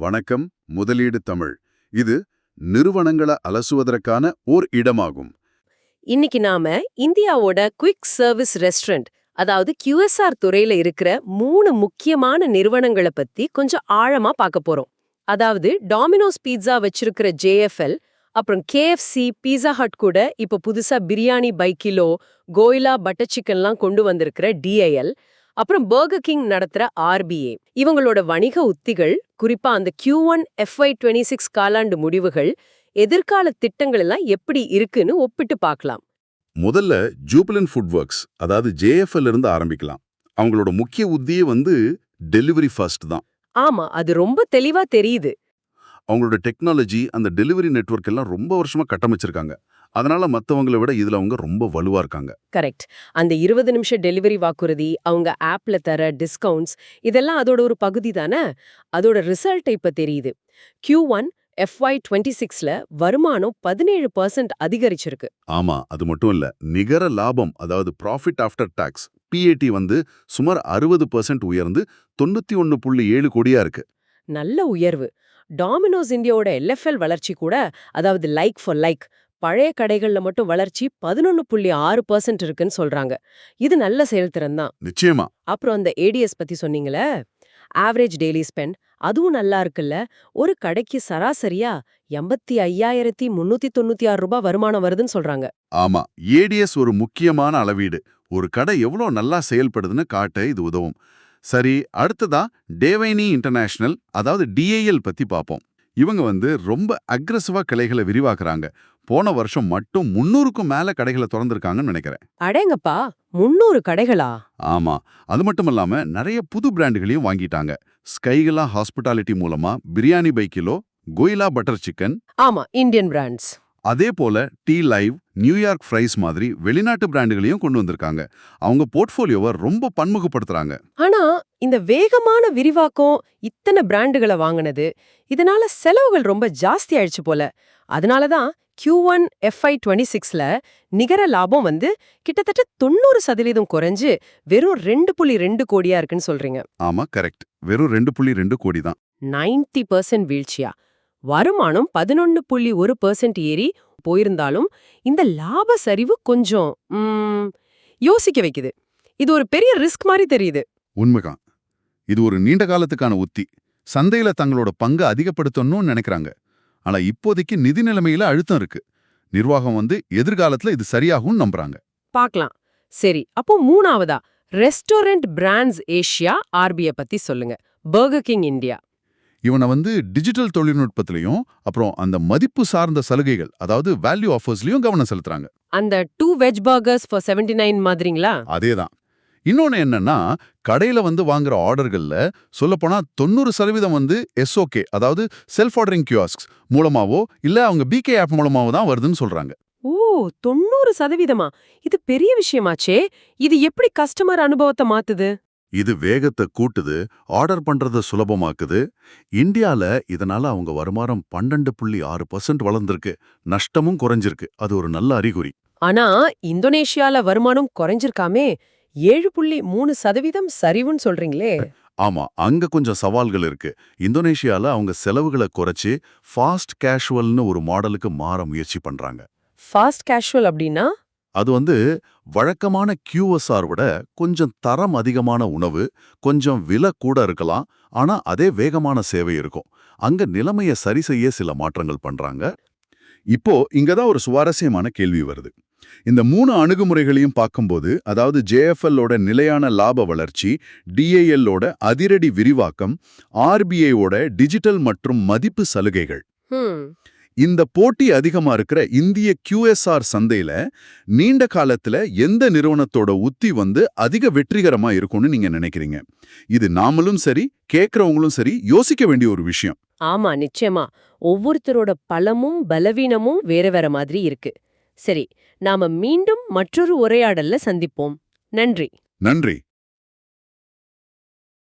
வணக்கம் முதலீடு தமிழ். இது நிறுவனங்களை அலசுவதற்கான ஓர் இடமாகும். இன்னைக்கு நாம இந்தியாவோட குவிக் சர்வீஸ் ரெஸ்டாரண்ட் அதாவது கியூஎஸ்ஆர் துறையில இருக்கிற மூணு முக்கியமான நிறுவனங்களை பத்தி கொஞ்சம் ஆழமா பார்க்க போறோம். அதாவது டாமினோஸ் பீட்சா வச்சிருக்கிற ஜேஎஃப்எல் அப்புறம் கேஎஃப்சி பீஸா ஹட் கூட இப்ப புதுசா biryani by kilo Goila butter சிக்கன்லாம் கொண்டு வந்திருக்கிற டிஐஎல் அப்புறம் பர்கர் கிங் நடத்துற RBA இவங்களோட வணிக உத்திகள் குறிப்பா அந்த Q1 one FY twenty six காலாண்டு முடிவுகள் எதிர்கால திட்டங்கள் எல்லாம் எப்படி இருக்குன்னு ஒப்பிட்டு பார்க்கலாம். முதல்ல ஜூபிலன் ஃபுட் ஒர்க்ஸ் அதாவது ஜேஎஃப்எல் இருந்து ஆரம்பிக்கலாம். அவங்களோட முக்கிய உத்தியே வந்து டெலிவரி ஃபர்ஸ்ட் தான். ஆமா அது ரொம்ப தெளிவா தெரியுது. அவங்களோட டெக்னாலஜி அந்த டெலிவரி நெட்வொர்க் எல்லாம் ரொம்ப வருஷமா கட்டமைச்சிருக்காங்க. அதனால மத்தவங்களை விட இதுல அவங்க ரொம்ப வலுவா இருக்காங்க. கரெக்ட். அந்த இருபது நிமிஷம் டெலிவரி வாக்குறுதி அவங்க ஆப்ல தர டிஸ்கவுண்ட்ஸ் இதெல்லாம் அதோட ஒரு பகுதி தானே? அதோட ரிசல்ட் இப்ப தெரியுது. Q1 ஒன் எஃப்ஒய் டுவெண்ட்டி சிக்ஸ்ல வருமானம் பதினேழு பர்சன்ட் அதிகரிச்சிருக்கு. ஆமா அது மட்டும் இல்ல நிகர லாபம் அதாவது ப்ராஃபிட் ஆஃப்டர் டாக்ஸ் பிஏடி வந்து சுமார் அறுபது பர்சன்ட் உயர்ந்து தொண்ணூத்தி ஒன்னு புள்ளி ஏழு கோடியா இருக்கு. நல்ல உயர்வு. டாமினோஸ் இந்தியாவோட எல்எஃப்எல் வளர்ச்சி கூட அதாவது லைக் ஃபார் லைக் பழைய கடைகள்ல மட்டும் வளர்ச்சி பதினொன்னு புள்ளி ஆறு பர்சன்ட் இருக்குன்னு சொல்றாங்க. இது நல்ல செயல்திறன் தான். நிச்சயமா. அப்புறம் அந்த ஏடிஎஸ் பத்தி சொன்னீங்களே ஆவரேஜ் டெய்லி ஸ்பெண்ட் அதுவும் நல்லா இருக்குல்ல. ஒரு கடைக்கு சராசரியா எண்பத்தி ஐயாயிரத்தி முன்னூத்தி தொண்ணூத்தி ஆறு ரூபாய் வருமானம் வருதுன்னு சொல்றாங்க. ஆமா ஏடிஎஸ் ஒரு முக்கியமான அளவீடு. ஒரு கடை எவ்வளோ நல்லா செயல்படுதுன்னு காட்ட இது உதவும். சரி அடுத்ததா டேவைனி இன்டர்நேஷனல் அதாவது டிஏஎல் பத்தி பார்ப்போம் இவங்க வந்து ரொம்ப அக்ரஸிவா கிளைகளை விரிவாக்குறாங்க. போன வருஷம் மட்டும் முன்னூறுக்கும் மேல கடைகளை திறந்திருக்காங்கன்னு நினைக்கிறேன். அடேங்கப்பா முன்னூறு கடைகளா? ஆமா. அது மட்டும் இல்லாம நிறைய புது பிராண்டுகளையும் வாங்கிட்டாங்க. ஸ்கைகலா ஹாஸ்பிட்டாலிட்டி மூலமா biryani by kilo Goila butter chicken. ஆமா இந்தியன் பிராண்ட்ஸ். அதே போல டீ லைவ் நியூயார்க் ஃப்ரைஸ் மாதிரி வெளிநாட்டு பிராண்டுகளையும் கொண்டு வந்திருக்காங்க. அவங்க போர்ட்ஃபோலியோவை ரொம்ப பன்முகப்படுத்துறாங்க. ஆனா இந்த வேகமான விரிவாக்கம் இத்தனை பிராண்டுகளை வாங்குனது இதனால செலவுகள் ரொம்ப ஜாஸ்தி ஆயிடுச்சு போல. அதனாலதான் Q1 ஒன் எஃப்ஐ டுவெண்ட்டி சிக்ஸ்ல நிகர லாபம் வந்து கிட்டத்தட்ட தொண்ணூறு சதவீதம் குறைஞ்சு வெறும் ரெண்டு புள்ளி ரெண்டு கோடியா இருக்குன்னு சொல்றீங்க. ஆமா கரெக்ட் வெறும் ரெண்டு புள்ளி ரெண்டு கோடி தான். நைன்டி பர்சன்ட் வீழ்ச்சியா? வருமானம் பதினொன்னு புள்ளி ஒரு பர்சன்ட் ஏறி போயிருந்தாலும் இந்த லாப சரிவு கொஞ்சம் யோசிக்க வைக்குது. இது ஒரு பெரிய ரிஸ்க் மாதிரி தெரியுது. உண்மைதான். இது ஒரு நீண்ட காலத்துக்கான உத்தி. சந்தையில தங்களோட பங்கு அதிகப்படுத்தணும்னு நினைக்கிறாங்க. ஆனா இப்போதைக்கு நிதி நிலைமையில அழுத்தம் இருக்கு. நிர்வாகம் வந்து எதிர்காலத்துல இது சரியாகும்னு நம்புறாங்க. பார்க்கலாம் சரி அப்போ மூணாவதா? ரெஸ்டாரண்ட் பிராண்ட்ஸ் ஏஷியா ஆர்பிஐ பத்தி சொல்லுங்க. பர்கர் கிங் இந்தியா இவனை வந்து டிஜிட்டல் தொழில்நுட்பத்திலையும் அப்புறம் அந்த மதிப்பு சார்ந்த சலுகைகள் அதாவது வேல்யூ ஆஃபர்ஸ்லயும் கவனம் செலுத்துறாங்க. அந்த two veg burgers for seventy nine மாதிரிங்களா? அதேதான். இன்னொன்னு என்னன்னா கடையில வந்து வாங்குற ஆர்டர்கள்ல சொல்லப்போனா தொண்ணூறு சதவீதம் வந்து எஸ்ஓகே அதாவது செல்ஃப் ஆர்டரிங் கியூஸ்க் மூலமாவோ இல்ல அவங்க பிகே ஆப் மூலமாவோ தான் வருதுன்னு சொல்றாங்க. ஓ தொண்ணூறு சதவீதமா? இது பெரிய விஷயமாச்சே. இது எப்படி கஸ்டமர் அனுபவத்தை மாத்துது? இது வேகத்தை கூட்டுது ஆர்டர் பண்றத சுலபமாக்குது. இந்தியால இதனால அவங்க வருமானம் பன்னெண்டு புள்ளி ஆறு பர்சன்ட் வளர்ந்திருக்கு. நஷ்டமும் குறைஞ்சிருக்கு. அது ஒரு நல்ல அறிகுறி. ஆனா இந்தோனேஷியால வருமானம் குறைஞ்சிருக்காமே ஏழு புள்ளி மூணு சதவீதம் சரிவுன்னு சொல்றீங்களே. ஆமா அங்க கொஞ்சம் சவால்கள் இருக்கு. இந்தோனேஷியால அவங்க செலவுகளை குறைச்சு ஃபாஸ்ட் கேஷுவல்னு ஒரு மாடலுக்கு மாற முயற்சி பண்றாங்க. ஃபாஸ்ட் கேஷுவல் அப்படின்னா? அது வந்து வழக்கமான கியூஎஸ்ஆர் விட கொஞ்சம் தரம் அதிகமான உணவு கொஞ்சம் விலை கூட இருக்கலாம். ஆனா அதே வேகமான சேவை இருக்கும். அங்க நிலைமையை சரி செய்ய சில மாற்றங்கள் பண்றாங்க. இப்போ இங்கதான் ஒரு சுவாரஸ்யமான கேள்வி வருது. இந்த மூணு அணுகுமுறைகளையும் பார்க்கும்போது அதாவது ஜேஎஃப்எல்லோட நிலையான லாப வளர்ச்சி டிஏஎல்லோட அதிரடி விரிவாக்கம் ஆர்பிஐயோட ஓட டிஜிட்டல் மற்றும் மதிப்பு சலுகைகள். இந்த போட்டி அதிகமா இருக்கிற இந்திய QSR சந்தையில நீண்ட காலத்துல எந்த நிறுவனத்தோட உத்தி வந்து அதிக வெற்றிகரமா இருக்கும்னு நீங்க நினைக்கிறீங்க? இது நாமளும் சரி கேக்குறவங்களும் சரி யோசிக்க வேண்டிய ஒரு விஷயம். ஆமா நிச்சயமா. ஒவ்வொருத்தரோட பலமும் பலவீனமும் வேற வேற மாதிரி இருக்கு. சரி நாம மீண்டும் மற்றொரு உரையாடல்ல சந்திப்போம். நன்றி. நன்றி.